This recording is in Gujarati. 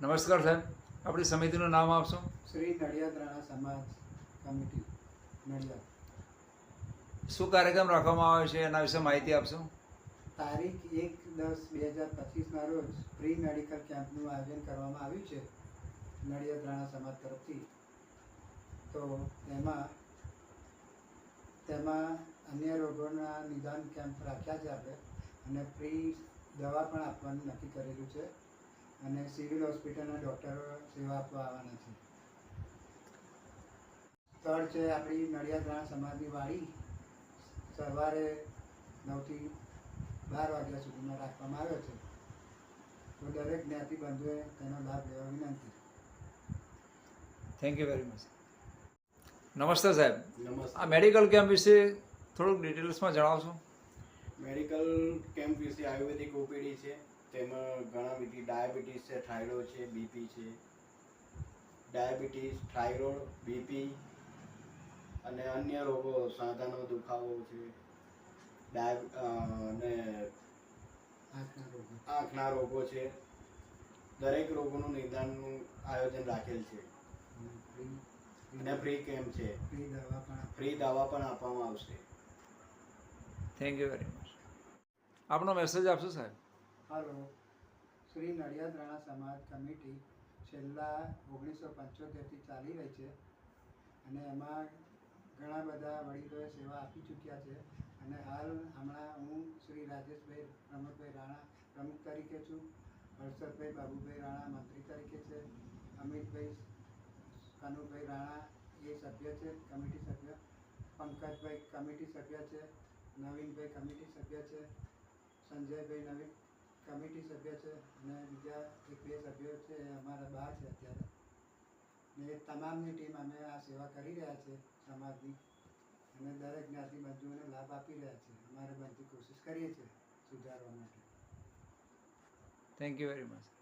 નમસ્કાર સાહેબ. આપણી સમિતિનું નામ આપશો? શ્રી નડિયાદ રાણા સમાજ કમિટી નડિયાદ. શું કાર્યક્રમ રાખવામાં આવે છે? એના વિશે માહિતી આપશો? તારીખ એક દસ બે હજાર પચીસના રોજ પ્રી મેડિકલ કેમ્પનું આયોજન કરવામાં આવ્યું છે નડિયાદ રાણા સમાજ તરફથી. તો તેમાં તેમાં અન્ય રોગોના નિદાન કેમ્પ રાખ્યા છે આપણે અને ફ્રી દવા પણ આપવાનું નક્કી કરેલું છે. અને સિવિલ હોસ્પિટલના ડૉક્ટરો સેવા આપવા આવવાના છે. સ્થળ છે આપણી નડિયાદ રાણ સમાજની વાડી. સવારે નવથી બાર વાગ્યા સુધીમાં રાખવામાં આવ્યો છે. તો દરેક જ્ઞાતિ બંધુએ તેનો લાભ લેવા વિનંતી. થેન્ક યુ વેરી મચ નમસ્તે સાહેબ. નમસ્તે. આ મેડિકલ કેમ્પ વિશે થોડુંક ડિટેલ્સમાં જણાવશો? મેડિકલ કેમ્પ વિશે આયુર્વેદિક ઓપીડી છે. તેમાં ઘણા બધી ડાયાબિટીસ છે થાઇરોઇડ છે બીપી છે. ડાયાબિટીસ થાઇરોઇડ બીપી અને અન્ય રોગો સાંધાનો દુખાવો છે ડાય અને આંખના રોગો. છે. દરેક રોગોનું નિદાનનું આયોજન રાખેલ છે. અને ફ્રી કેમ્પ છે? ફ્રી દવા પણ ફ્રી દવા પણ આપવામાં આવશે. થેન્ક યુ વેરી મચ આપનો મેસેજ આપશો સાહેબ? હાલો શ્રી નડિયાદ રાણા સમાજ કમિટી છેલ્લા ઓગણીસો પંચોતેરથી ચાલી રહી છે અને એમાં ઘણા બધા વડીલોએ સેવા આપી ચૂક્યા છે અને હાલ હમણાં હું શ્રી રાજેશભાઈ, પ્રમોદભાઈ રાણા પ્રમુખ તરીકે છું, હર્ષદભાઈ બાબુભાઈ રાણા મંત્રી તરીકે છે, અમિતભાઈ કનુભાઈ રાણા એ સભ્ય છે, કમિટી સભ્ય, પંકજભાઈ કમિટી સભ્ય છે, નવીનભાઈ કમિટી સભ્ય છે, સંજયભાઈ નવીન કમિટી સભ્ય છે અને બીજા એક બે સભ્યો છે એ અમારા બહાર છે અત્યારે. ને એ તમામની ટીમ અમે આ સેવા કરી રહ્યા છે સમાજની. અને દરેક જ્ઞાતિ બંધુઓને લાભ આપી રહ્યા છે. અમારે બનતી કોશિશ કરીએ છીએ સુધારવા માટે. Thank you very much